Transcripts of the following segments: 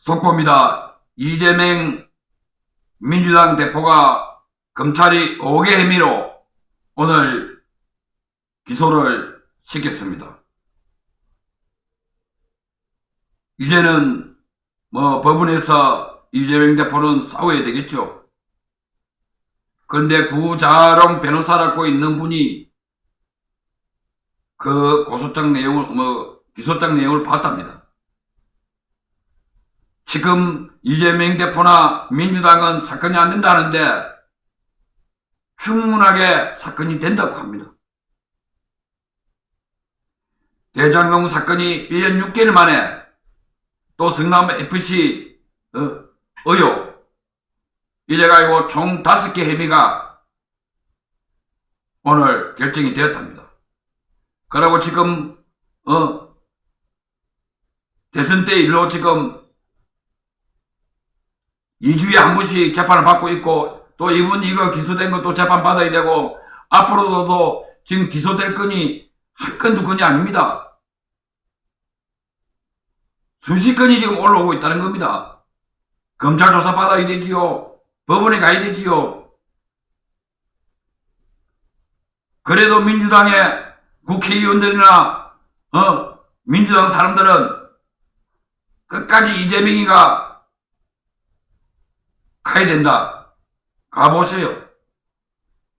속보입니다. 이재명 민주당 대표가 검찰이 5개 혐의로 오늘 기소를 시켰습니다. 이제는 뭐 법원에서 이재명 대표는 싸워야 되겠죠. 그런데 구자룡 변호사라고 있는 분이 그 고소장 내용을 뭐 기소장 내용을 봤답니다. 지금 이재명 대표나 민주당은 사건이 안 된다는데 충분하게 사건이 된다고 합니다. 대장동 사건이 1년 6개월 만에 또 성남 FC 어, 의혹 이래가지고 총 5개 혐의가 오늘 결정이 되었답니다. 그리고 지금 어 대선 때 일로 지금 2주에 한 번씩 재판을 받고 있고 또 이분 이거 기소된 것도 재판 받아야 되고 앞으로도 지금 기소될 건이 한 건도 건이 아닙니다. 수십 건이 지금 올라오고 있다는 겁니다. 검찰 조사 받아야 되지요. 법원에 가야 되지요. 그래도 민주당의 국회의원들이나 어 민주당 사람들은 끝까지 이재명이가 가야 된다. 가보세요.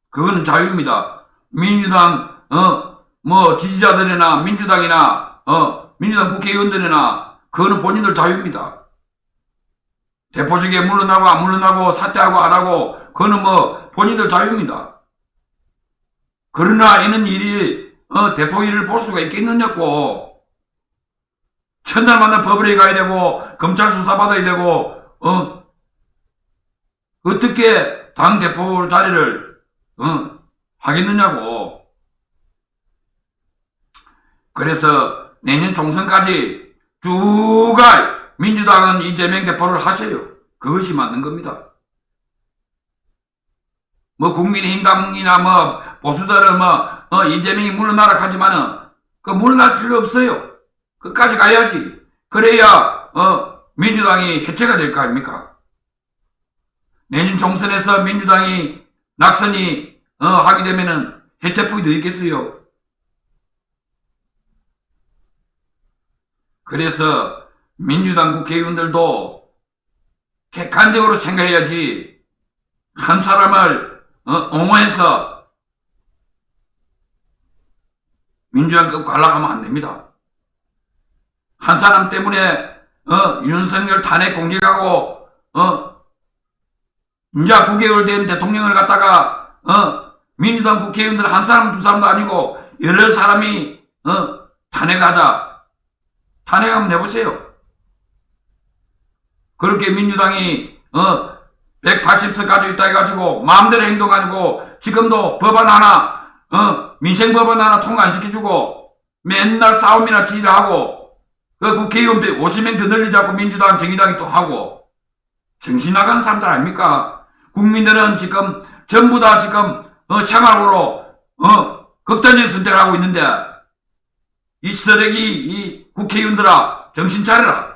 그건 자유입니다. 민주당 어 뭐 지지자들이나 민주당이나 어 민주당 국회의원들이나 그거는 본인들 자유입니다. 대표직에 물러나고 안 물러나고 사퇴하고 안 하고 그거는 뭐 본인들 자유입니다. 그러나 이는 일이 어, 대표 일을 볼 수가 있겠느냐고 첫날마다 법원에 가야 되고 검찰 수사 받아야 되고 어 어떻게 당 대표 자리를 어, 하겠느냐고 그래서 내년 총선까지 쭉가 민주당은 이재명 대표를 하세요. 그것이 맞는 겁니다. 뭐 국민의힘당이나 뭐 보수들은 뭐 어, 이재명이 물러나라 하지만은 그 물러날 필요 없어요. 끝까지 가야지. 그래야 어, 민주당이 해체가 될 거 아닙니까? 내년 총선에서 민주당이 낙선이 어, 하게 되면은 해체폭이 더 있겠어요. 그래서 민주당 국회의원들도 객관적으로 생각해야지 한 사람을 어, 옹호해서 민주당 거 관락하면 안 됩니다. 한 사람 때문에 어, 윤석열 탄핵 공격하고 어, 이제 9개월 된 대통령을 갖다가 어, 민주당 국회의원들 한 사람 두 사람도 아니고 여러 사람이 어, 탄핵하자 탄핵 한번 내보세요. 그렇게 민주당이 어 180석 가지고 있다 해가지고 마음대로 행동하고 지금도 법안 하나 어 민생 법안 하나 통과 안 시켜주고 맨날 싸움이나 지랄하고 그 국회의원 50명 더 늘리자고 민주당 정의당이 또 하고 정신 나간 사람들 아닙니까? 국민들은 지금 전부 다 지금 어 생활으로 어 극단적인 선택을 하고 있는데 이 쓰레기 이 국회의원들아 정신 차려라.